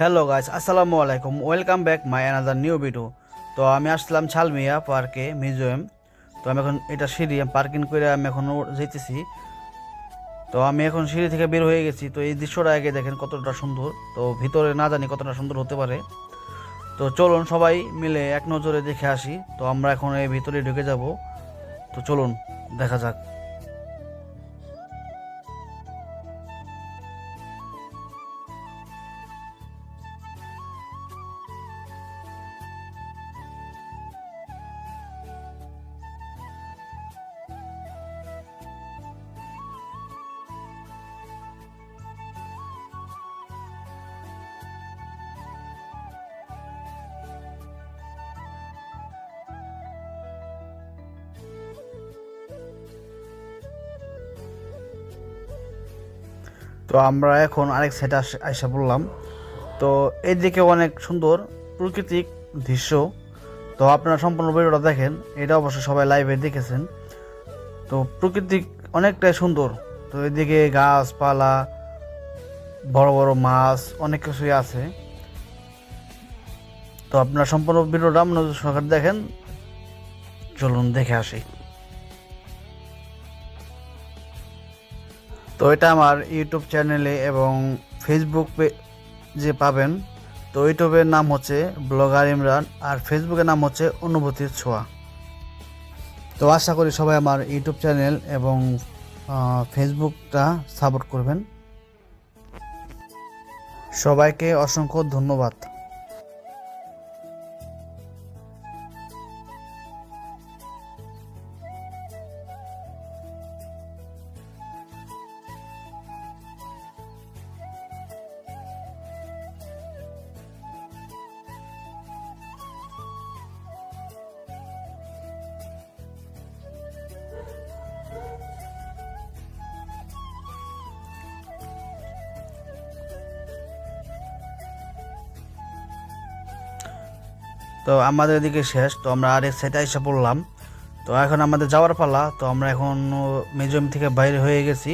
Hello guys আসসালামু আলাইকুম welcome back my another new video তো আমি আসলাম ছালমিয়া পার্কে মিউজিয়াম তো আমি এখন এটা সিঁড়ি পার্কিং করে আমি এখন যেতেছি তো আমি এখন সিঁড়ি থেকে বের হয়ে গেছি। তো এই দৃশ্যটা আগে দেখেন কতটা সুন্দর। তো ভিতরে না জানি কতটা সুন্দর হতে পারে। তো চলুন সবাই মিলে এক নজরে দেখে আসি। তো আমরা এখন এই ভিতরে ঢুকে যাব। তো চলুন, দেখা যাক। তো আমরা এখন আরেক সাইডে আইসা পড়লাম। তো এইদিকে অনেক সুন্দর প্রাকৃতিক দৃশ্য। তো আপনারা সম্পূর্ণ ভিডিওটা দেখেন, এটা অবশ্যই সবাই লাইভে দেখেছেন। তো প্রকৃতিক অনেকটাই সুন্দর। তো এদিকে গাছপালা, বড় বড় মাছ, অনেক কিছুই আছে। তো আপনারা সম্পূর্ণ ভিডিওটা মনোযোগ সহকারে দেখেন। চলুন দেখে আসি। তো এটা আমার ইউটিউব চ্যানেলে এবং ফেসবুক যে পাবেন, তো ইউটিউবের নাম হচ্ছে ব্লগার ইমরান আর ফেসবুকের নাম হচ্ছে অনুভূতির ছোঁয়া। তো আশা করি সবাই আমার ইউটিউব চ্যানেল এবং ফেসবুকটা সাপোর্ট করবেন। সবাইকে অসংখ্য ধন্যবাদ। তো আমাদের এদিকে শেষ, তো আমরা আরেক সাইডে এসে পড়লাম। তো এখন আমাদের যাওয়ার পালা, তো আমরা এখন মিউজিয়াম থেকে বাইরে হয়ে গেছি।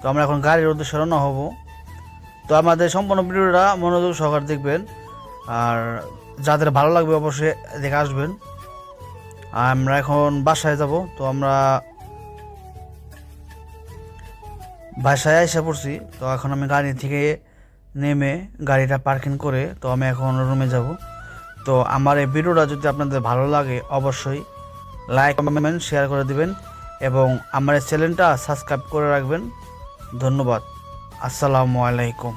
তো আমরা এখন গাড়ির উদ্দেশ্যে রওনা হব। তো আমাদের সম্পূর্ণ ভিডিওটা মনোযোগ সহকার দেখবেন। আর যাদের ভালো লাগবে অবশ্যই দেখে আসবেন। আর আমরা এখন বাসায় যাব, তো আমরা বাসায় এসে পড়ছি। তো এখন আমি গাড়ি থেকে নেমে গাড়িটা পার্কিং করে, তো আমি এখন রুমে যাব। তো আমার এই ভিডিওটা যদি আপনাদের ভালো লাগে, অবশ্যই লাইক কমেন্ট শেয়ার করে দিবেন এবং আমার এই চ্যানেলটা সাবস্ক্রাইব করে রাখবেন। ধন্যবাদ। আসসালামু আলাইকুম।